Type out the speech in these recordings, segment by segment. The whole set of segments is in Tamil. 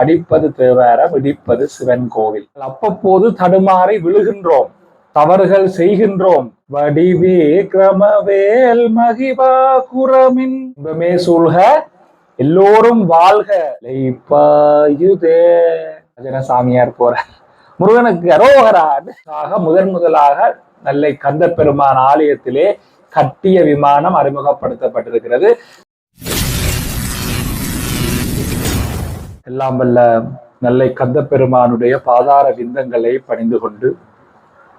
அடிப்பது தேவார விடிப்பது சிவன் கோவில். அப்பப்போது தடுமாறி விழுகின்றோம் தவறுகள் செய்கின்றோம். வடிவே கிரமவேல் மகிவா குரமின். இன்பமே சூழ்க எல்லோரும் வாழ்க. லைப்பாயுதே அஜன சாமியார் போற. முருகனுக்கு அரோகராக முதன் முதலாக நெல்லை கந்த பெருமான் ஆலயத்திலே கட்டிய விமானம் அறிமுகப்படுத்தப்பட்டிருக்கிறது. எல்லாம் வல்ல நெல்லை கந்த பெருமானுடைய பாதார விந்தங்களை பணிந்து கொண்டு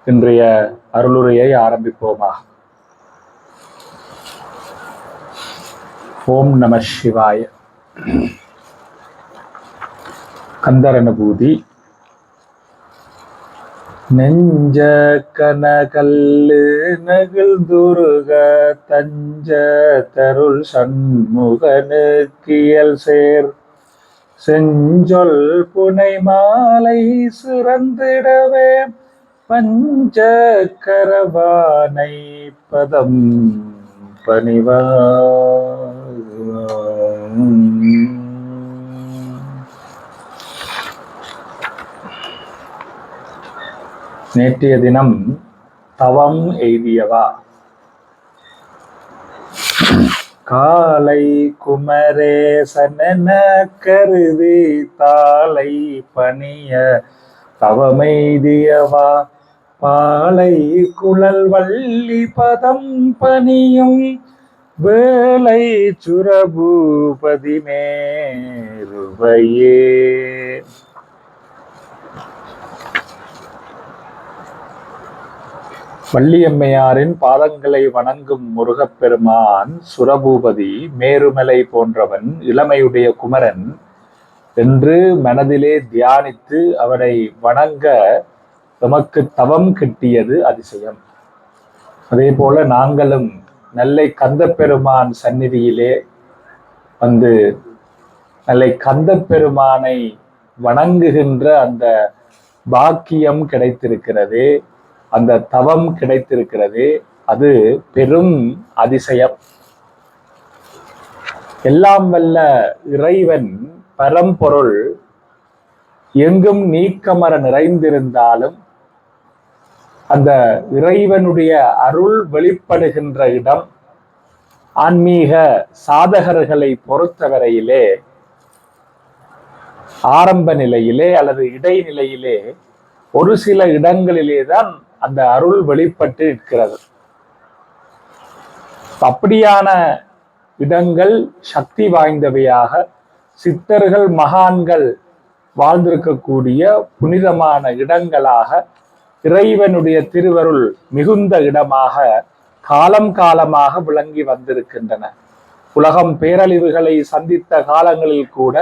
இன்றைய அருளுரையை ஆரம்பிப்போமா ஓம் நம சிவாய. கந்தரனுபூதி. நெஞ்ச கனகல்லு நகிழ்ந்துருக தஞ்ச தருள் சண்முகனுக்கியல் சேர் செஞ்சொல் புனை மாலை சுரந்திடவே பஞ்ச கரவானை பதம் பணிவா நேற்றைய தினம் தவம் எய்தியவா? காலை குமரேசன கருதி தாளை பணிய தவமெய்தியவா? பாலை குழல் வள்ளி பதம் பணியும் வேலை சுரபூபதி மேருவையே. வள்ளியம்மையாரின் பாதங்களை வணங்கும் முருகப்பெருமான் சுரபூபதி மேருமலை போன்றவன் இளமையுடைய குமரன் என்று மனதிலே தியானித்து அவனை வணங்க நமக்கு தவம் கிட்டியது அதிசயம். அதே போல நாங்களும் நெல்லை கந்த பெருமான் சந்நிதியிலே வந்து நெல்லை கந்த பெருமானை வணங்குகின்ற அந்த பாக்கியம் கிடைத்திருக்கிறதே. அந்த தவம் கிடைத்திருக்கிறது. அது பெரும் அதிசயம். எல்லாம் வல்ல இறைவன் பரம்பொருள். எங்கும் நீக்கமர நிறைந்திருந்தாலும் அந்த இறைவனுடைய அருள் வெளிப்படுகின்ற இடம் ஆன்மீக சாதகர்களை பொறுத்தவரையிலே ஆரம்ப நிலையிலே அல்லது இடைநிலையிலே ஒரு சில இடங்களிலே தான் அந்த அருள் வெளிப்பட்டு இருக்கிறது அப்படியான இடங்கள் சக்தி வாய்ந்தவையாக சித்தர்கள் மகான்கள் வாழ்ந்திருக்கக்கூடிய புனிதமான இடங்களாக இறைவனுடைய திருவருள் மிகுந்த இடமாக காலம் காலமாக விளங்கி வந்திருக்கின்றன. உலகம் பேரழிவுகளை சந்தித்த காலங்களில் கூட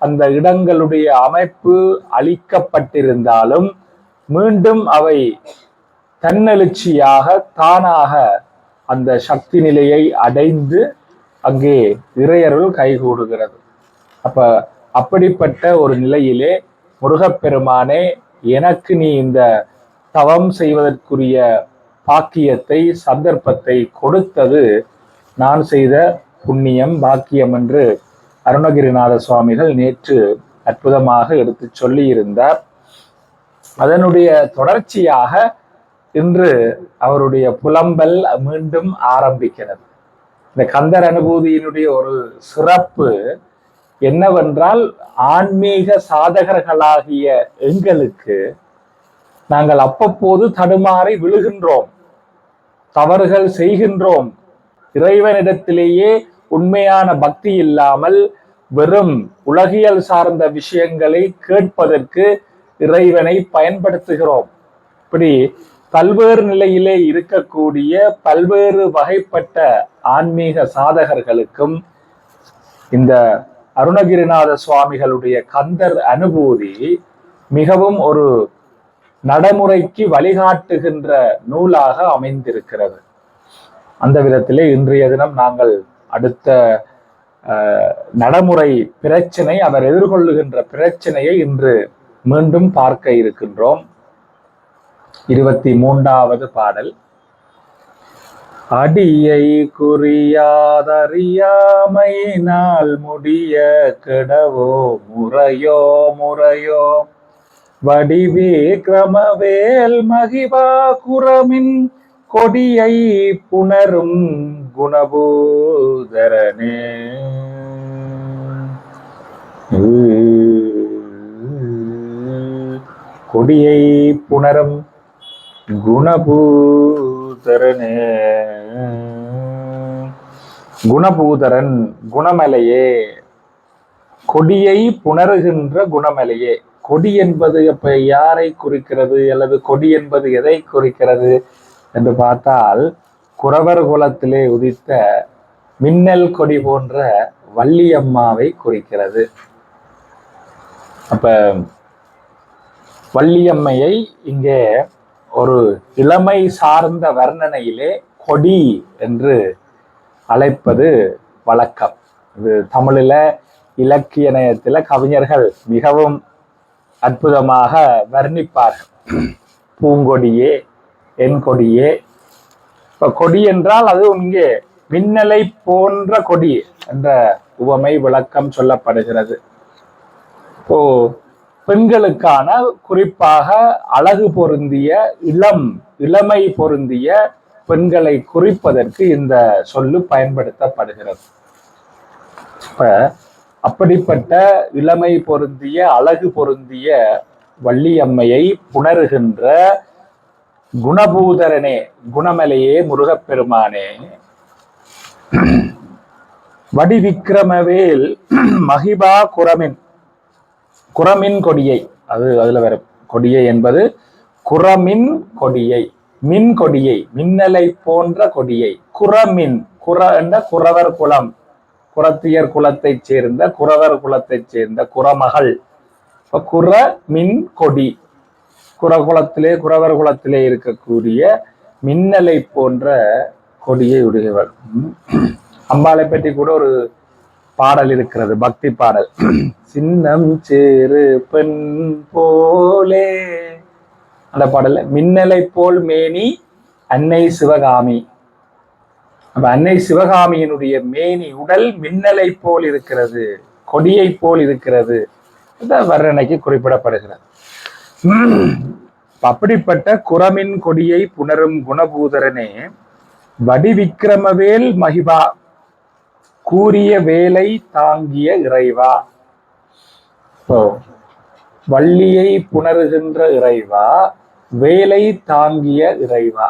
அந்த இடங்களுடைய அமைப்பு அளிக்கப்பட்டிருந்தாலும் மீண்டும் அவை தன்னெழுச்சியாக தானாக அந்த சக்தி நிலையை அடைந்து அங்கே இறையருள் கைகூடுகிறது. அப்ப அப்படிப்பட்ட ஒரு நிலையிலே முருகப்பெருமானே எனக்கு நீ இந்த தவம் செய்வதற்குரிய பாக்கியத்தை சந்தர்ப்பத்தை கொடுத்தது நான் செய்த புண்ணியம் பாக்கியம் என்று அருணகிரிநாத சுவாமிகள் நேற்று அற்புதமாக எடுத்து சொல்லியிருந்தார். அதனுடைய தொடர்ச்சியாக இன்று அவருடைய புலம்பல் மீண்டும் ஆரம்பிக்கிறது. இந்த கந்தர் அனுபூதியினுடைய ஒரு சிறப்பு என்னவென்றால் ஆன்மீக சாதகர்களாகிய எங்களுக்கு நாங்கள் அப்பப்போது தடுமாறி விழுகின்றோம் தவறுகள் செய்கின்றோம். இறைவனிடத்திலேயே உண்மையான பக்தி இல்லாமல் வெறும் உலகியல் சார்ந்த விஷயங்களை கேட்பதற்கு இறைவனை பயன்படுத்துகிறோம். இப்படி பல்வேறு நிலையிலே இருக்கக்கூடிய பல்வேறு வகைப்பட்ட ஆன்மீக சாதகர்களுக்கும் இந்த அருணகிரிநாத சுவாமிகளுடைய கந்தர் அனுபூதி மிகவும் ஒரு நடைமுறைக்கு வழிகாட்டுகின்ற நூலாக அமைந்திருக்கிறது. அந்த விதத்திலே இன்றைய தினம் நாங்கள் அடுத்த நடைமுறை பிரச்சனை அவர் எதிர்கொள்ளுகின்ற பிரச்சனையை இன்று மீண்டும் பார்க்க இருக்கின்றோம். இருபத்தி மூன்றாவது பாடல். அடியை குறியாதறியாமையினால் முடிய கெடவோ முறையோ முறையோ. வடிவே கிரமவேல் மகிவா குரமின் கொடியை புணரும் குணபூதரனே. கொடியை புணரும் குணபூதரனே. குணபூதரன் குணமலையே. கொடியை புணருகின்ற குணமலையே. கொடி என்பது அப்ப யாரை குறிக்கிறது? அல்லது கொடி என்பது எதை குறிக்கிறது? என்று பார்த்தால் குறவர் குலத்திலே உதித்த மின்னல் கொடி போன்ற வள்ளியம்மாவை குறிக்கிறது. அப்ப வள்ளியம்மையை இங்கே ஒரு இளமை சார்ந்த வர்ணனையிலே கொடி என்று அழைப்பது வழக்கம். இது தமிழில இலக்கிய நயத்தில கவிஞர்கள் மிகவும் அற்புதமாக வர்ணிப்பார்கள். பூங்கொடியே என் கொடியே இப்ப கொடி என்றால் அது இங்கே மின்னலை போன்ற கொடி என்ற உவமை விளக்கம் சொல்லப்படுகிறது. இப்போ பெண்களுக்கான குறிப்பாக அழகு பொருந்திய இளம் இளமை பொருந்திய பெண்களை குறிப்பதற்கு இந்த சொல்லு பயன்படுத்தப்படுகிறது. இப்ப அப்படிப்பட்ட இளமை பொருந்திய அழகு பொருந்திய வள்ளியம்மையை புணருகின்ற குணபூதரனே குணமலையே முருகப்பெருமானே வடிவிக்கிரமவேல் மகிபா குரமின் குரமின் கொடியை. அது அதுல வேற கொடியை என்பது குரமின் கொடியை. மின் கொடியை மின்னலை போன்ற கொடியை. குரமின் குர என்ற குறவர் குலம். குரத்தியர் குலத்தைச் சேர்ந்த குறவர் குலத்தைச் சேர்ந்த குரமகள் இப்போ குற மின் கொடி குரகுலத்திலே குறவர் குலத்திலே இருக்கக்கூடிய மின்னலை போன்ற கொடியை உடையவர். அம்பாளை பற்றி கூட ஒரு பாடல் இருக்கிறது பக்தி பாடல். சின்னம் சேரு பெண் போலே. அந்த பாடல்ல மின்னலை போல் மேனி அன்னை சிவகாமி. அப்ப அன்னை சிவகாமியினுடைய மேனி உடல் மின்னலை போல் இருக்கிறது கொடியை போல் இருக்கிறது. இந்த வர்ணனைக்கு குறிப்பிடப்படுகிறது. அப்படிப்பட்ட குரமின் கொடியை புணரும் குணபூதரனே வடிவிக்கிரமவேல் மகிபா கூறிய வேலை தாங்கிய இறைவா. இப்போ வள்ளியை புணருகின்ற இறைவா வேலை தாங்கிய இறைவா.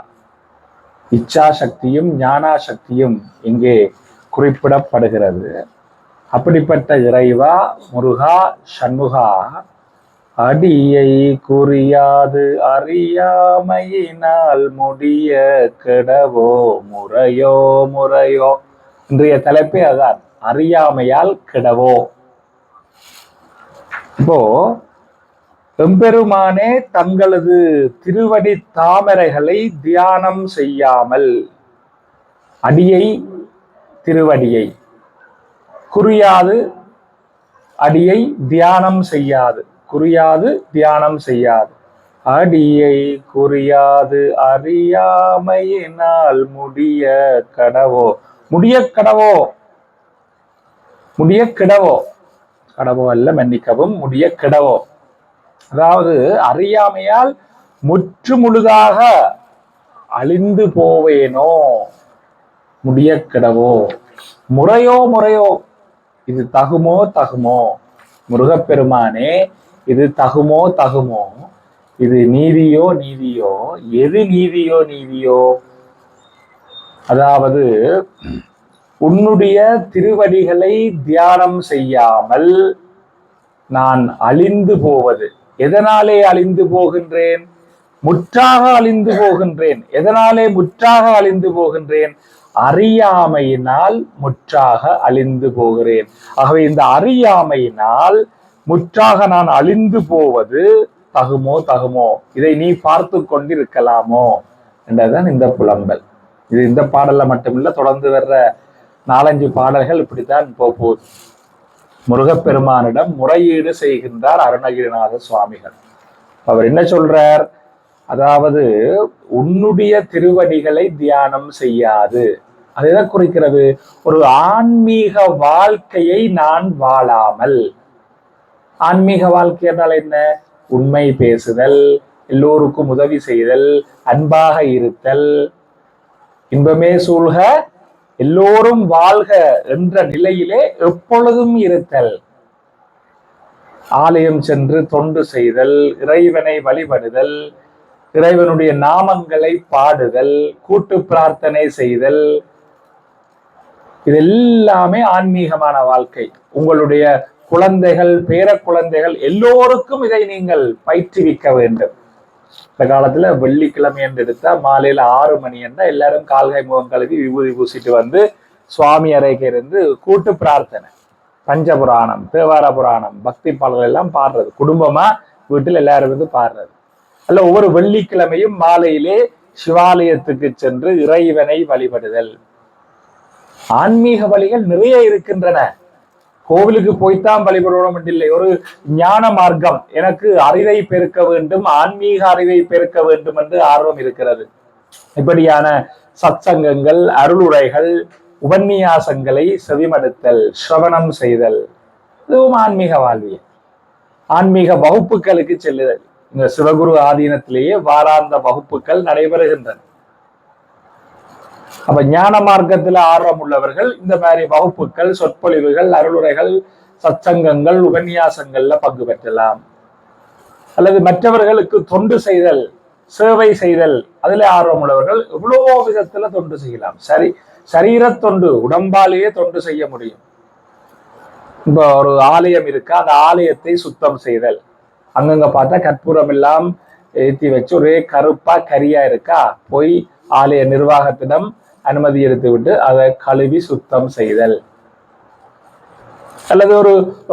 இச்சா சக்தியும் ஞானா சக்தியும் இங்கே குறிப்பிடப்படுகிறது. அப்படிப்பட்ட இறைவா முருகா சண்முகா. அடியை குறியாது அறியாமையினால் முடிய கெடவோ முறையோ முறையோ. இன்றைய தலைப்பே அதான். அறியாமையால் கெடவோ. இப்போ எம்பெருமானே தங்களது திருவடி தாமரைகளை தியானம் செய்யாமல் அடியை திருவடியை குறியாது அடியை தியானம் செய்யாது. குறியாது தியானம் செய்யாது. அடியை குறியாது அறியாமையினால் முடிய கடவோ. முடிய கடவோ முடிய கிடவோ கடவோ அல்ல மன்னிக்கவும் முடிய கிடவோ அதாவது அறியாமையால் முற்று முழுதாக அழிந்து போவேனோ? முடிய கிடவோ முறையோ முறையோ? இது தகுமோ தகுமோ? முருகப்பெருமானே இது தகுமோ தகுமோ? இது நீதியோ நீதியோ? எது நீதியோ நீதியோ? அதாவது உன்னுடைய திருவடிகளை தியானம் செய்யாமல் நான் அழிந்து போவது. எதனாலே அழிந்து போகின்றேன்? முற்றாக அழிந்து போகின்றேன். எதனாலே முற்றாக அழிந்து போகின்றேன்? அறியாமையினால் முற்றாக அழிந்து போகிறேன். ஆகவே இந்த அறியாமையினால் முற்றாக நான் அழிந்து போவது தகுமோ தகுமோ? இதை நீ பார்த்து கொண்டிருக்கலாமோ? என்றதுதான் இந்த புலம்பல். இது இந்த பாடல்ல மட்டுமில்ல தொடர்ந்து வர்ற நாலஞ்சு பாடல்கள் இப்படித்தான் போகுது முருகப்பெருமானிடம் முறையீடு செய்கின்றார் அருணகிரிநாத சுவாமிகள். அவர் என்ன சொல்றார்? அதாவது உன்னுடைய திருவடிகளை தியானம் செய்யாது. அது எதை குறிக்கிறது? ஒரு ஆன்மீக வாழ்க்கையை நான் வாழாமல். ஆன்மீக வாழ்க்கை என்றால் என்ன? உண்மை பேசுதல் எல்லோருக்கும் உதவி செய்தல் அன்பாக இருத்தல் இன்பமே சூழ்க எல்லோரும் வாழ்க என்ற நிலையிலே எப்பொழுதும் இருத்தல். ஆலயம் சென்று தொண்டு செய்தல் இறைவனை வழிபடுதல் இறைவனுடைய நாமங்களை பாடுதல் கூட்டு பிரார்த்தனை செய்தல். இது எல்லாமே ஆன்மீகமான வாழ்க்கை. உங்களுடைய குழந்தைகள் பேர குழந்தைகள் எல்லோருக்கும் இதை நீங்கள் பயிற்றுவிக்க வேண்டும். இந்த காலத்துல வெள்ளிக்கிழமை என்று எடுத்தா மாலையில ஆறு மணி என்றா எல்லாரும் கால்கை முகம் கழுவி விபூதி பூசிட்டு வந்து சுவாமி அறைக்கு இருந்து கூட்டு பிரார்த்தனை. பஞ்சபுராணம் தேவார புராணம் பக்தி பாடல்கள் எல்லாம் பாடுறது. குடும்பமா வீட்டில் எல்லாரும் வந்து பாடுறது. அல்ல ஒவ்வொரு வெள்ளிக்கிழமையும் மாலையிலே சிவாலயத்துக்கு சென்று இறைவனை வழிபடுதல். ஆன்மீக வழிகள் நிறைய இருக்கின்றன. கோவிலுக்கு போய்த்தான் வழிபடணும் இல்லை ஒரு ஞான மார்க்கம். எனக்கு அறிவை பெருக்க வேண்டும் ஆன்மீக அறிவை பெருக்க வேண்டும் என்று ஆர்வம் இருக்கிறது. இப்படியான சத்சங்கங்கள் அருளுரைகள் உபன்யாசங்களை செவிமடுத்தல் சிரவணம் செய்தல் இதுவும் ஆன்மீக வாழ்வியல். ஆன்மீக வகுப்புகளுக்கு செல்லுதல். இந்த சிவகுரு ஆதீனத்திலேயே வாராந்த வகுப்புகள் நடைபெறுகின்றன. அப்ப ஞான மார்க்கத்துல ஆர்வம் உள்ளவர்கள் இந்த மாதிரி வகுப்புகள் சொற்பொழிவுகள் அருளுரைகள் சச்சங்கங்கள் உபன்யாசங்கள்ல பங்கு பெற்றலாம். அல்லது மற்றவர்களுக்கு தொண்டு செய்தல் சேவை செய்தல் அதுல ஆர்வம் உள்ளவர்கள் எவ்வளவோ விதத்துல தொண்டு செய்யலாம். சரி சரீர தொண்டு உடம்பாலேயே தொண்டு செய்ய முடியும். இப்போ ஒரு ஆலயம் இருக்கா அந்த ஆலயத்தை சுத்தம் செய்தல். அங்கங்க பார்த்தா கற்பூரம் எல்லாம் ஏற்றி வச்சு ஒரே கருப்பா கரியா இருக்கா? போய் ஆலய நிர்வாகத்திடம் அனுமதி எடுத்துவிட்டு அதை கழுவி சுத்தம் செய்தல். அல்லது ஒரு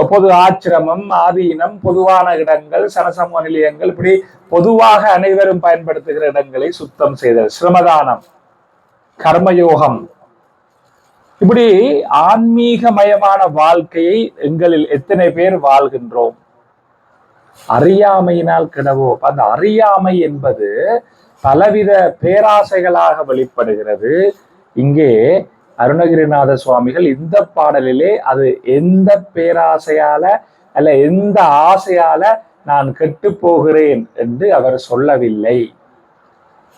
பொது ஆச்சிரமம் ஆதீனம் பொதுவான இடங்கள் சனசமூக நிலையங்கள் இப்படி பொதுவாக அனைவரும் பயன்படுத்துகிற இடங்களை சுத்தம் செய்தல். சிரமதானம் கர்மயோகம். இப்படி ஆன்மீகமயமான வாழ்க்கையை எங்களில் எத்தனை பேர் வாழ்கின்றோம்? அறியாமையினால் கிடவோ? அந்த அறியாமை என்பது பலவித பேராசைகளாக வெளிப்படுகிறது. இங்கே அருணகிரிநாத சுவாமிகள் இந்த பாடலிலே அது எந்த பேராசையால அல்ல எந்த ஆசையால நான் கெட்டு போகிறேன் என்று அவர் சொல்லவில்லை.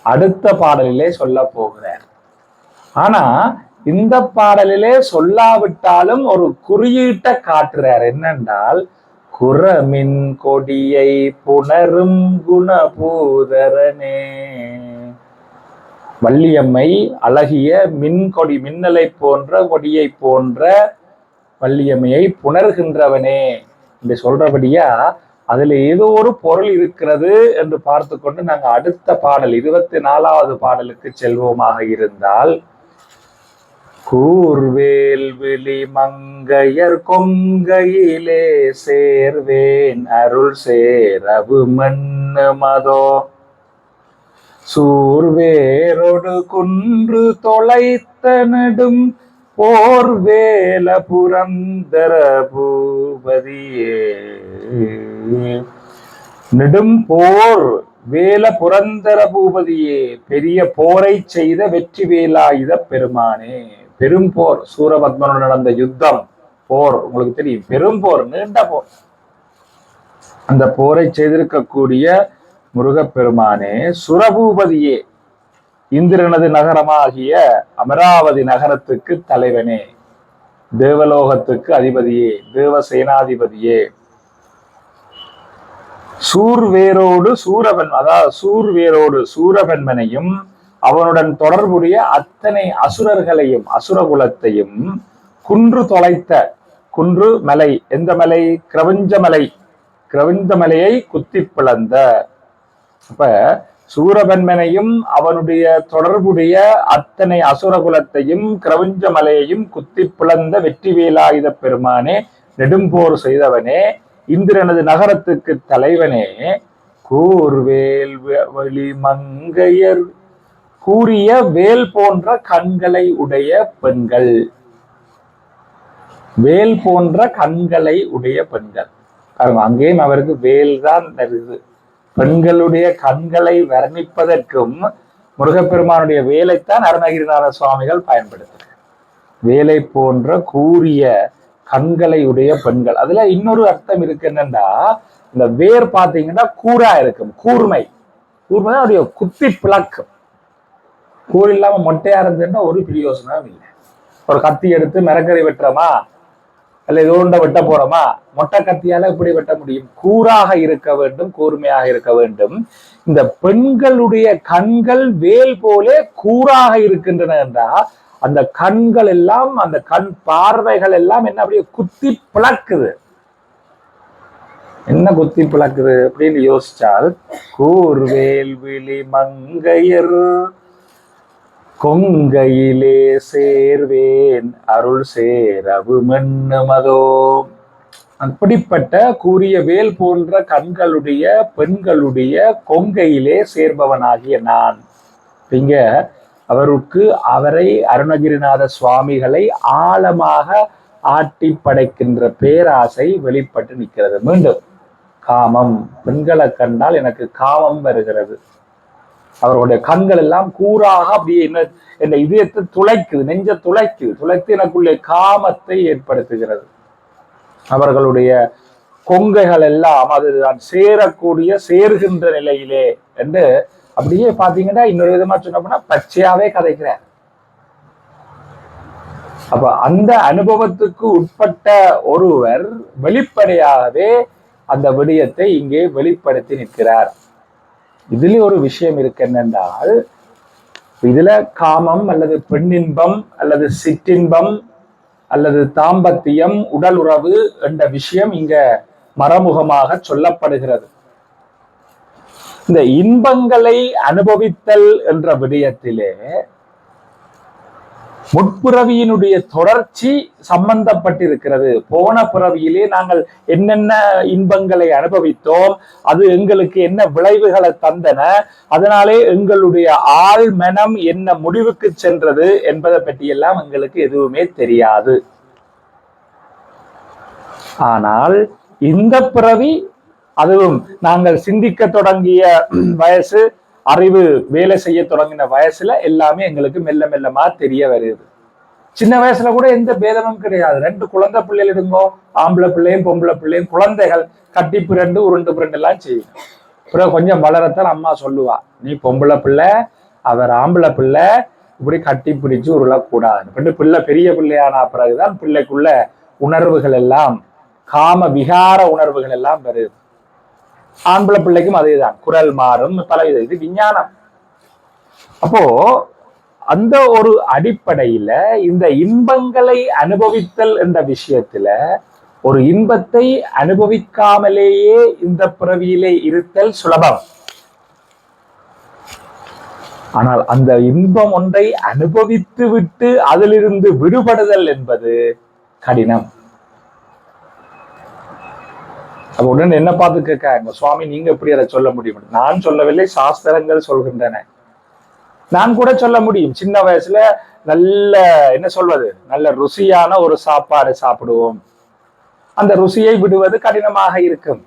அடுத்த பாடலிலே சொல்ல போகிறார். ஆனா இந்த பாடலிலே சொல்லாவிட்டாலும் ஒரு குறியீட்டை காட்டுறார். என்னென்றால் குரமின் கொடியை புணரும் குணபூதரனே. வள்ளியம்மை அழகிய மின் கொடி மின்னலை போன்ற கொடியை போன்ற வள்ளியம்மையை புணர்கின்றவனே என்று சொல்றபடியா அதுல ஏதோ ஒரு பொருள் இருக்கிறது என்று பார்த்து கொண்டு நாங்கள் அடுத்த பாடல் இருபத்தி நாலாவது பாடலுக்கு செல்வோமாக இருந்தால் கூர்வேல் விழி மங்கையர் கொங்கையிலே சேர்வேன் அருள் சேரவு மண்ணு மதோ சூர்வேரொடு குன்று தொலைத்த நெடும் போர் வேல புரந்தர பூபதியே நெடும் போர் வேல புரந்தர பூபதியே பெரிய போரை செய்த வெற்றி வேலாயுத பெருமானே. பெரும் போர் சூரபத்மனுடன் நடந்த யுத்தம் போர் உங்களுக்கு தெரியும். பெரும் போர் நீண்ட போர். அந்த போரை செய்திருக்கக்கூடிய முருகப்பெருமானே சுரபூபதியே. இந்திரனது நகரமாகிய அமராவதி நகரத்துக்கு தலைவனே. தேவலோகத்துக்கு அதிபதியே தேவசேனாதிபதியே. சூர்வேரோடு சூரபன் அதாவது சூர்வேரோடு சூரபன்மனையும் அவனுடன் தொடர்புடைய அத்தனை அசுரர்களையும் அசுரகுலத்தையும் குன்று தொலைத்த குன்று மலை. எந்த மலை? கிரவஞ்ச மலை கிரவஞ்ச மலையை குத்தி பிளந்த அப்ப சூரபன்மனையும் அவனுடைய தொடர்புடைய அத்தனை அசுரகுலத்தையும் கிரவஞ்ச மலையையும் குத்தி பிளந்த வெற்றி வேலாயுத பெருமானே நெடும்போர் செய்தவனே இந்திரனது நகரத்துக்கு தலைவனே கூர்வேல் வழி மங்கையர் கூறிய வேல் போன்ற கண்களை உடைய பெண்கள். வேல் போன்ற கண்களை உடைய பெண்கள். பாருங்க அங்கேயும் அவருக்கு வேல் தான் தருது. பெண்களுடைய கண்களை வர்ணிப்பதற்கும் முருகப்பெருமானுடைய வேலைத்தான் அருணகிரிநாத சுவாமிகள் பயன்படுத்துகிறார். வேலை போன்ற கூரிய கண்களை உடைய பெண்கள். அதுல இன்னொரு அர்த்தம் இருக்கு என்னன்னா இந்த வேர் பார்த்தீங்கன்னா கூறா இருக்கும் கூர்மை. கூர்மை அவருடைய குத்தி பிளக்கும் கூர் இல்லாம மொட்டையா இருந்ததுன்னா ஒரு பிரயோசனமும் இல்லை. ஒரு கத்தி எடுத்து மிரக்கறி வெட்டுறோமா? அல்ல ஏதோ ஒன்றை வெட்ட போறோமா? மொட்டை கத்தியால எப்படி வெட்ட முடியும். கூராக இருக்க வேண்டும் கூர்மையாக இருக்க வேண்டும். இந்த பெண்களுடைய கண்கள் வேல் போலே கூராக இருக்கின்றன என்றா அந்த கண்கள் எல்லாம் அந்த கண் பார்வைகள் எல்லாம் என்ன அப்படியே குத்தி பிளக்குது. என்ன குத்தி பிளக்குது அப்படின்னு யோசிச்சால் கூர்வேல் விழி மங்கையர் கொங்கையிலே சேர்வேன் அருள் சேரவு மன்னமதோ அப்படிப்பட்ட கூறிய வேல் போன்ற கண்களுடைய பெண்களுடைய கொங்கையிலே சேர்பவனாகிய நான். இங்க அவருக்கு அவரை அருணகிரிநாத சுவாமிகளை ஆழமாக ஆட்டி படைக்கின்ற பேராசை வெளிப்பட்டு நிற்கிறது. மீண்டும் காமம். பெண்களை கண்டால் எனக்கு காமம் வருகிறது. அவருடைய கண்கள் எல்லாம் கூறாக அப்படியே என்ன இந்த இதயத்தை துளைக்குது நெஞ்ச துளைக்குது. துளைத்து எனக்குள்ளே காமத்தை ஏற்படுத்துகிறது. அவர்களுடைய கொங்கைகள் எல்லாம் அது நான் சேரக்கூடிய சேர்கின்ற நிலையிலே என்று அப்படியே பாத்தீங்கன்னா இன்னொரு விதமா சொன்னோம்னா பச்சையாவே கதைக்கிறார். அப்ப அந்த அனுபவத்துக்கு உட்பட்ட ஒருவர் வெளிப்படையாகவே அந்த விடயத்தை இங்கே வெளிப்படுத்தி நிற்கிறார். இதுலயும் ஒரு விஷயம் இருக்கு என்னென்றால் இதுல காமம் அல்லது பெண்ணின்பம் அல்லது சிற்றின்பம் அல்லது தாம்பத்தியம் உடல் உறவு என்ற விஷயம் இங்க மறைமுகமாக சொல்லப்படுகிறது. இந்த இன்பங்களை அனுபவித்தல் என்ற விடயத்திலே முற்பிறவியினுடைய தொடர்ச்சி சம்பந்தப்பட்டிருக்கிறது. போன பிறவியிலே நாங்கள் என்னென்ன இன்பங்களை அனுபவித்தோம் அது எங்களுக்கு என்ன விளைவுகளை தந்தன அதனாலே எங்களுடைய ஆள் மனம் என்ன முடிவுக்கு சென்றது என்பதை பற்றியெல்லாம் எங்களுக்கு எதுவுமே தெரியாது. ஆனால் இந்த பிறவி அதுவும் நாங்கள் சிந்திக்க தொடங்கிய வயசு அறிவு வேலை செய்ய தொடங்கின வயசுல எல்லாமே எங்களுக்கு மெல்ல மெல்லமா தெரிய வருது. சின்ன வயசுல கூட எந்த பேதமும் கிடையாது. ரெண்டு குழந்தை பிள்ளைகள் இருந்தோ ஆம்பளை பிள்ளையும் பொம்பளை பிள்ளையும் குழந்தைகள் கட்டி பிரண்டு உருண்டு பிறண்டு எல்லாம் செய்யும். பிறகு கொஞ்சம் வளரத்தான் அம்மா சொல்லுவா நீ பொம்பளை பிள்ளை அவர் ஆம்பளை பிள்ளை இப்படி கட்டி பிடிச்சு உருளக்கூடாது ரெண்டு பிள்ளை பெரிய பிள்ளையான பிறகுதான் பிள்ளைக்குள்ள உணர்வுகள் எல்லாம் காம விகார உணர்வுகள் எல்லாம் வருது. ஆம்பளை பிள்ளைக்கும் அதேதான். குரல் மாறும் பல இது. இது விஞ்ஞானம். அப்போ அந்த ஒரு அடிப்படையில இந்த இன்பங்களை அனுபவித்தல் என்ற விஷயத்துல ஒரு இன்பத்தை அனுபவிக்காமலேயே இந்த பிறவியிலே இருத்தல் சுலபம். ஆனால் அந்த இன்பம் ஒன்றை அனுபவித்து விட்டு அதிலிருந்து விடுபடுதல் என்பது கடினம். அப்ப உடனே என்ன பார்த்து கேட்காங்க சுவாமி நீங்க எப்படி அதை சொல்ல முடியும்? நான் சொல்லவில்லை சாஸ்திரங்கள் சொல்கின்றன. நான் கூட சொல்ல முடியும். சின்ன வயசுல நல்ல என்ன சொல்வது? நல்ல ருசியான ஒரு சாப்பாடு சாப்பிடுவோம். அந்த ருசியை விடுவது கடினமாக இருக்கும்.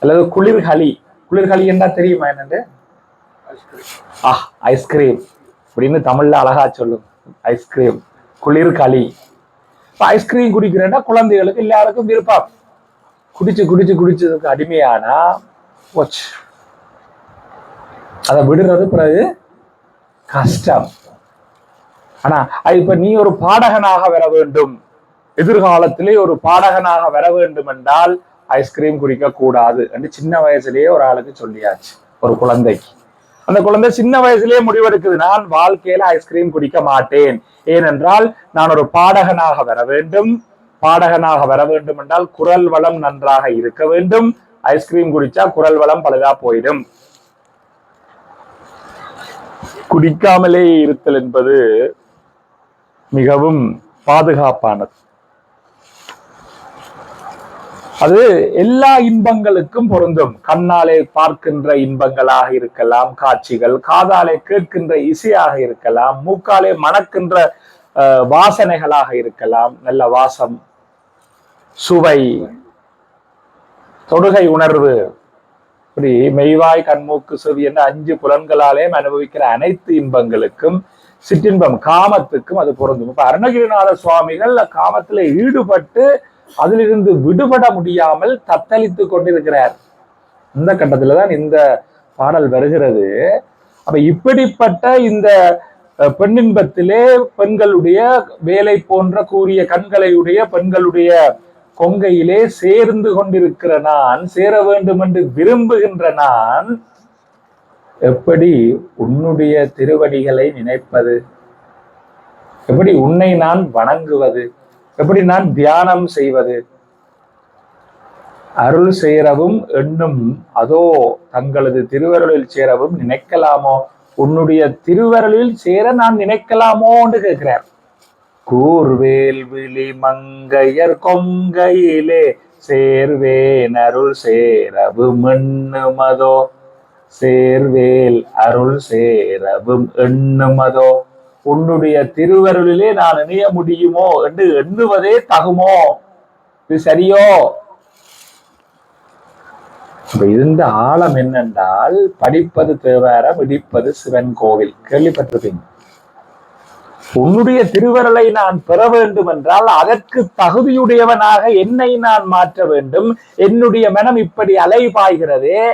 அல்லது குளிர்களி குளிர்களி என்ன தெரியுமா என்னண்டு ஆஹ் ஐஸ்கிரீம் அப்படின்னு தமிழ்ல அழகா சொல்லும். ஐஸ்கிரீம் குளிர்களி இப்ப ஐஸ்கிரீம் குடிக்கிறேன்னா குழந்தைகளுக்கு எல்லாருக்கும் விருப்பம். குடிச்சு குடிச்சு குடிச்சதுக்கு அடிமையானா? போச்சு அதை விடுறது பிறகு கஷ்டம். ஆனா இப்ப நீ ஒரு பாடகனாக வர வேண்டும். எதிர்காலத்திலே ஒரு பாடகனாக வர வேண்டும் என்றால் ஐஸ்கிரீம் குடிக்க கூடாது என்று சின்ன வயசுலயே ஒரு ஆளுக்கு சொல்லியாச்சு ஒரு குழந்தைக்கு. அந்த குழந்தை சின்ன வயசுலயே முடிவெடுக்குது. நான் வாழ்க்கையில ஐஸ்கிரீம் குடிக்க மாட்டேன். ஏனென்றால் நான் ஒரு பாடகனாக வர வேண்டும். பாடகனாக வர வேண்டும் என்றால் குரல் வளம் நன்றாக இருக்க வேண்டும். ஐஸ்கிரீம் குடிச்சா குரல் வளம் பழுதா போயிடும். குடிக்காமலே இருத்தல் என்பது மிகவும் பாதுகாப்பானது. அது எல்லா இன்பங்களுக்கும் பொருந்தும். கண்ணாலே பார்க்கின்ற இன்பங்களாக இருக்கலாம் காட்சிகள் காதாலே கேட்கின்ற இசையாக இருக்கலாம் மூக்காலே மணக்கின்ற அஹ், வாசனைகளாக இருக்கலாம். நல்ல வாசம் சுவை தொடுகை உணர்வு. இப்படி மெய்வாய் கண்மூக்கு செவி என்ற அஞ்சு புலன்களாலே அனுபவிக்கிற அனைத்து இன்பங்களுக்கும் சிற்றின்பம் காமத்துக்கும் அது பொருந்தும். இப்ப அருணகிரிநாத சுவாமிகள் காமத்துல ஈடுபட்டு அதிலிருந்து விடுபட முடியாமல் தத்தளித்து கொண்டிருக்கிறார். இந்த கட்டத்துல தான் இந்த பாடல் வருகிறது. அப்ப இப்படிப்பட்ட இந்த பெண்ணின்பத்திலே பெண்களுடைய வேலை போன்ற கூறிய கண்களையுடைய பெண்களுடைய கொங்கையிலே சேர்ந்து கொண்டிருக்கிற நான் சேர வேண்டும் என்று விரும்புகின்ற நான் எப்படி உன்னுடைய திருவடிகளை நினைப்பது? எப்படி உன்னை நான் வணங்குவது? எப்படி நான் தியானம் செய்வது? அருள் சேரவும் எண்ணும் அதோ தங்களது திருவருளில் சேரவும் நினைக்கலாமோ? உன்னுடைய திருவருளில் சேர நான் நினைக்கலாமோன்னு கேட்கிறார். கூர்வேல் விழி மங்கையர் கொங்கையிலே சேர்வேன் அருள் சேரவும் எண்ணுமதோ சேர்வேல் அருள் சேரவும் எண்ணுமதோ உன்னுடைய திருவருளிலே நான் இணைய முடியுமோ என்று எண்ணுவதே தகுமோ? இது சரியோ? இப்ப இருந்த ஆழம் என்னென்றால் படிப்பது தேவாரம் விடிப்பது சிவன் கோவில். கேள்விப்பட்டிருப்பீங்க? உன்னுடைய திருவருளை நான் பெற வேண்டும் என்றால் அதற்கு தகுதியுடையவனாக என்னை நான் மாற்ற வேண்டும். என்னுடைய மனம் இப்படி அலைபாய்கிறதே.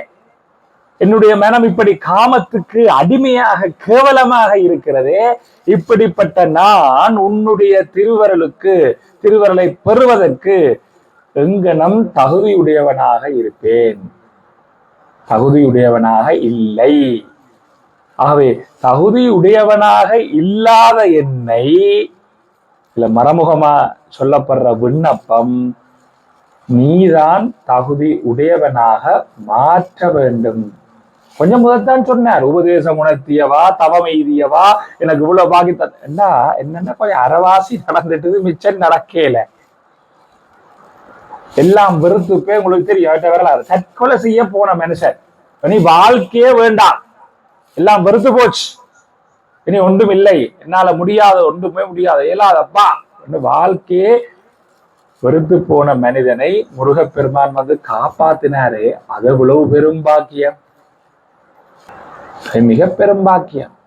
என்னுடைய மனம் இப்படி காமத்துக்கு அடிமையாக கேவலமாக இருக்கிறதே. இப்படிப்பட்ட நான் உன்னுடைய திருவருளுக்கு திருவருளை பெறுவதற்கு எங்கனம் தகுதியுடையவனாக இருப்பேன். தகுதியுடையவனாக இல்லை. ஆகவே தகுதியுடையவனாக இல்லாத என்னை இல்ல மறைமுகமா சொல்லப்படுற விண்ணப்பம் நீதான் தகுதி உடையவனாக மாற்ற வேண்டும். கொஞ்சம் முதல்தான் சொன்னார் உபதேசம் உணர்த்தியவா தவம் எய்தியவா எனக்கு இவ்வளவு பாக்கி என்ன என்னென்ன கொஞ்சம் அறவாசி நடந்துட்டு மிச்சம் நடக்கல. எல்லாம் வெறுத்துப்பே உங்களுக்கு தெரியும் வரலாறு. தற்கொலை செய்ய போன மனுஷன். இனி வாழ்க்கையே வேண்டாம். எல்லாம் வெறுத்து போச்சு. இனி ஒன்றும் இல்லை. என்னால முடியாத ஒன்றுமே முடியாது. இயலாதப்பா. என்று வாழ்க்கையே வெறுத்து போன மனிதனை முருகப்பெருமான் வந்து காப்பாத்தினாரே. அது இவ்வளவு பெரும் பாக்கியம். அது மிக பெரும் பாக்கியம்.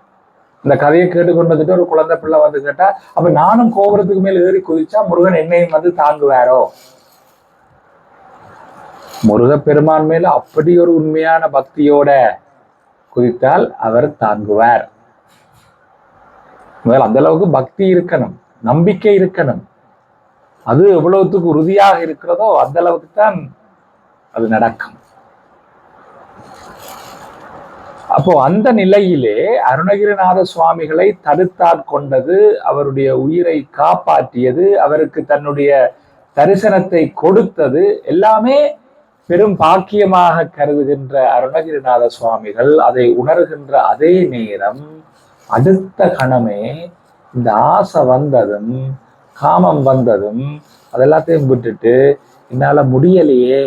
இந்த கதையை கேட்டுக்கொண்டு வந்துட்டு ஒரு குழந்தை பிள்ளை வந்து கேட்டா அப்ப நானும் கோபுரத்துக்கு மேல் ஏறி குதிச்சா முருகன் என்னையும் வந்து தாங்குவாரோ? முருகப்பெருமான் மேல அப்படி ஒரு உண்மையான பக்தியோட குதித்தால் அவர் தாங்குவார். முதல் அந்த அளவுக்கு பக்தி இருக்கணும் நம்பிக்கை இருக்கணும். அது எவ்வளவுத்துக்கு உறுதியாக இருக்கிறதோ அந்த அளவுக்கு தான் அது நடக்கும். அப்போ அந்த நிலையிலே அருணகிரிநாத சுவாமிகளை தடுத்தாற் கொண்டது அவருடைய உயிரை காப்பாற்றியது அவருக்கு தன்னுடைய தரிசனத்தை கொடுத்தது எல்லாமே பெரும் பாக்கியமாக கருதுகின்ற அருணகிரிநாத சுவாமிகள் அதை உணர்கின்ற அதே நேரம் அடுத்த கணமே இந்த ஆசை வந்ததும் காமம் வந்ததும் அதெல்லாத்தையும் விட்டுட்டு என்னால முடியலையே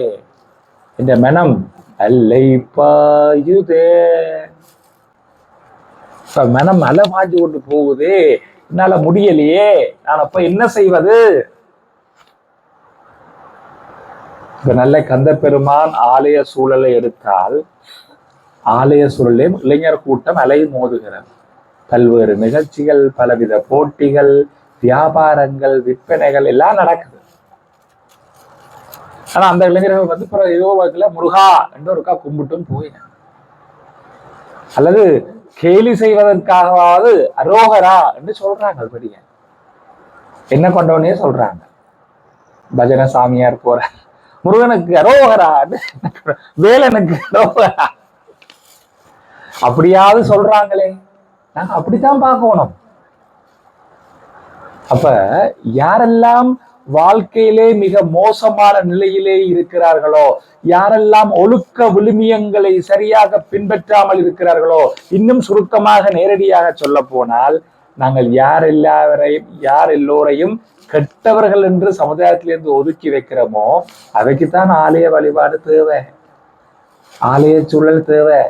இந்த மனம் அல்லை பாயுதே. இப்ப மனம் அலை பாய்ஞ்சு கொண்டு போகுதே என்னால முடியலையே நான் அப்ப என்ன செய்வது? இப்ப நல்ல கந்த பெருமான் ஆலய சூழலை எடுத்தால் ஆலய சூழலையும் இளைஞர் கூட்டம் அலை மோதுகிறது. பல்வேறு நிகழ்ச்சிகள் பலவித போட்டிகள் வியாபாரங்கள் விற்பனைகள் எல்லாம் நடக்குது. ஆனா அந்த இளைஞர்கள் வந்து பிற ஏதோ முருகா என்று ஒருக்கா கும்பிட்டும் போயின. அல்லது கேலி செய்வதற்காகவாவது அரோகரா என்று சொல்றாங்க பெரிய என்ன கொண்டவனே சொல்றாங்க. பஜனை சாமியார் போற முருகனுக்கு அரோகரா. வேலனுக்கு அரோகரா. அப்படியாவது சொல்றாங்களே. நாங்க அப்படித்தான் பார்க்கணும். அப்ப யாரெல்லாம் வாழ்க்கையிலே மிக மோசமான நிலையிலே இருக்கிறார்களோ யாரெல்லாம் ஒழுக்க விழுமியங்களை சரியாக பின்பற்றாமல் இருக்கிறார்களோ இன்னும் சுருக்கமாக நேரடியாக சொல்ல போனால் நாங்கள் யார் எல்லாவரையும் யார் எல்லோரையும் கெட்டவர்கள் என்று சமுதாயத்திலிருந்து ஒதுக்கி வைக்கிறோமோ அவைக்குத்தான் ஆலய வழிபாடு தேவை. ஆலய சூழல் தேவை.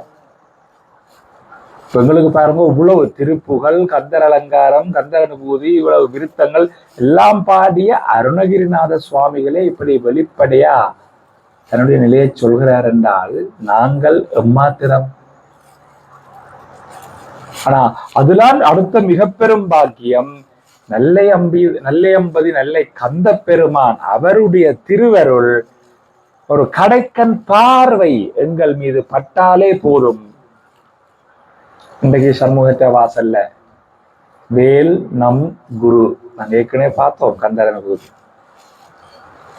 எங்களுக்கு பாருங்க இவ்வளவு திருப்புகள் கந்தர் அலங்காரம் கந்தர் அனுபூதி இவ்வளவு விருத்தங்கள் எல்லாம் பாடிய அருணகிரிநாத சுவாமிகளே இப்படி வெளிப்படையா தன்னுடைய நிலையை சொல்கிறார் என்றால் நாங்கள் எம்மாத்திரம்? ஆனா அதுதான் அடுத்த மிக பெரும் பாக்கியம். நல்லையம்பி நல்லையம்பதி நல்லை கந்த பெருமான் அவருடைய திருவருள் ஒரு கடைக்கன் பார்வை எங்கள் மீது பட்டாலே போதும் இன்றைக்கு சண்முகத்தை வாசல்ல வேல் நம் குரு. நாங்க ஏற்கனவே பார்த்தோம் கந்தர் அனுபூதி.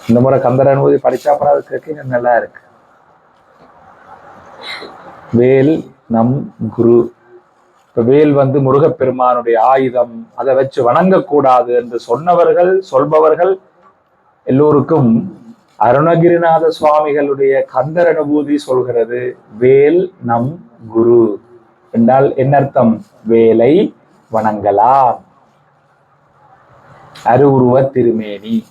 இந்த முறை கந்தர் அனுபூதி படிச்சா அப்புறம் அது கேட்க நல்லா இருக்கு. வேல் நம் குரு. வேல் வந்து முருகப்பெருமானுடைய ஆயுதம் அதை வச்சு வணங்கக்கூடாது என்று சொன்னவர்கள் சொல்பவர்கள் எல்லோருக்கும் அருணகிரிநாத சுவாமிகளுடைய கந்தர் அனுபூதி சொல்கிறது வேல் நம் குரு என்றால் என்ன அர்த்தம்? வேலை வணங்கலாம். அருவுருவ திருமேனி.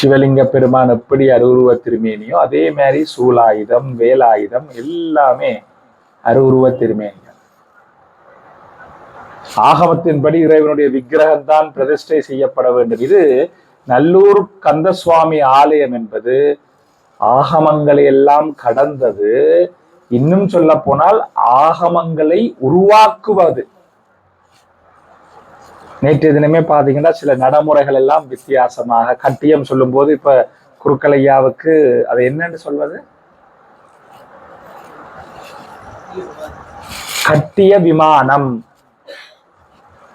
சிவலிங்க பெருமான் எப்படி அருவுருவ திருமேனியோ அதே மாதிரி சூலாயுதம் வேலாயுதம் எல்லாமே அருவுருவ திருமேனிகள். ஆகமத்தின்படி இறைவனுடைய விக்கிரகம் தான் பிரதிஷ்டை செய்யப்பட வேண்டும். இது நல்லூர் கந்தசுவாமி ஆலயம் என்பது ஆகமங்களை எல்லாம் கடந்தது. இன்னும் சொல்ல போனால் ஆகமங்களை உருவாக்குவது. நேற்றைய தினமே பாத்தீங்கன்னா சில நடைமுறைகள் எல்லாம் வித்தியாசமாக கட்டியம் சொல்லும் போது இப்ப குருக்கலையாவுக்கு அது என்னன்னு சொல்வது? கட்டிய விமானம்.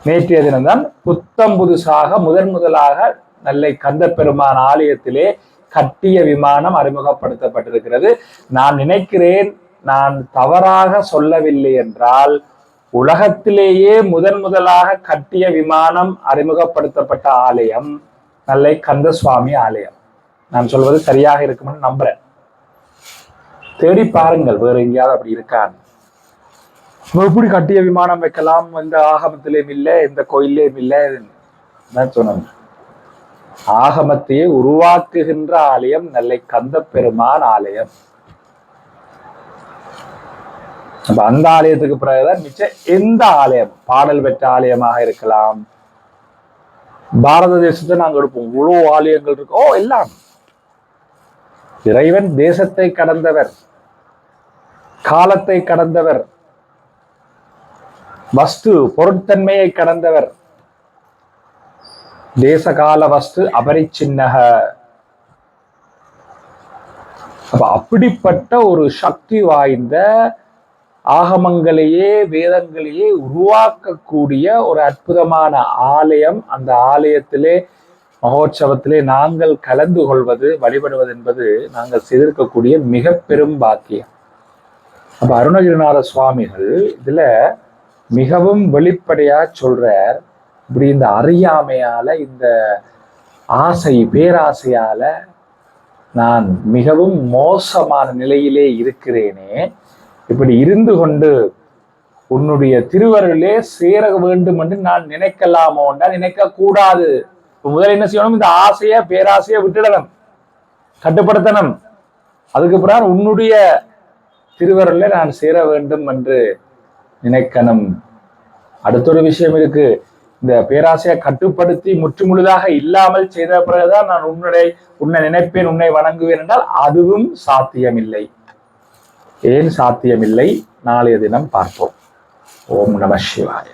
நேற்றைய தினம்தான் புத்தம் புதுசாக முதன் முதலாக நெல்லை கந்த பெருமான் ஆலயத்திலே கட்டிய விமானம் அறிமுகப்படுத்தப்பட்டிருக்கிறது. நான் நினைக்கிறேன் நான் தவறாக சொல்லவில்லை என்றால் உலகத்திலேயே முதன் முதலாக கட்டிய விமானம் அறிமுகப்படுத்தப்பட்ட ஆலயம் நெல்லை கந்தசுவாமி ஆலயம். நான் சொல்வது சரியாக இருக்கும்னு நம்புறேன். தேடி பாருங்கள் வேற எங்கேயாவது அப்படி இருக்கான்னு எப்படி கட்டிய விமானம் வைக்கலாம்? இந்த ஆகமத்திலேயும் இல்லை இந்த கோயிலையும் இல்லை. தான் சொன்னேன். ஆகமத்தையே உருவாக்குகின்ற ஆலயம் நெல்லை கந்த பெருமான் ஆலயம். அப்ப அந்த ஆலயத்துக்கு பிறகுதான் மிச்சம் எந்த ஆலயம்? பாடல் பெற்ற ஆலயமாக இருக்கலாம். பாரத தேசத்தை நாங்க எடுப்போம். இவ்வளவு ஆலயங்கள் இருக்கு. ஓ எல்லாம். இறைவன் தேசத்தை கடந்தவர். காலத்தை கடந்தவர். வஸ்து பொருட்தன்மையை கடந்தவர். தேசகால வஸ்து அபரிச்சின்னக. அப்ப அப்படிப்பட்ட ஒரு சக்தி வாய்ந்த ஆகமங்களையே வேதங்களையே உருவாக்கக்கூடிய ஒரு அற்புதமான ஆலயம். அந்த ஆலயத்திலே மகோற்சவத்திலே நாங்கள் கலந்து கொள்வது வழிபடுவது என்பது நாங்கள் செய்திருக்கக்கூடிய மிக பெரும் பாக்கியம். அப்ப அருணகிரிநாத சுவாமிகள் இதுல மிகவும் வெளிப்படையா சொல்றார். இப்படி இந்த அறியாமையால இந்த ஆசை பேராசையால நான் மிகவும் மோசமான நிலையிலே இருக்கிறேனே. இப்படி இருந்து கொண்டு உன்னுடைய திருவருளே சேர வேண்டும் என்று நான் நினைக்கலாமோண்டா நினைக்க கூடாது முதல்ல என்ன செய்யணும்? இந்த ஆசைய பேராசைய விட்டுடணும். கட்டுப்படுத்தணும். அதுக்கு பிறகு உன்னுடைய திருவருளை நான் சேர வேண்டும் என்று நினைக்கணும். அடுத்தொரு விஷயம் இருக்கு. இந்த பேராசையை கட்டுப்படுத்தி முற்றுமுழுதாக இல்லாமல் செய்த பிறகுதான் நான் உன்னுடைய உன்னை நினைப்பேன் உன்னை வணங்குவேன் என்றால் அதுவும் சாத்தியமில்லை. ஏன் சாத்தியமில்லை? நாளைய தினம் பார்ப்போம். ஓம் நம சிவாய.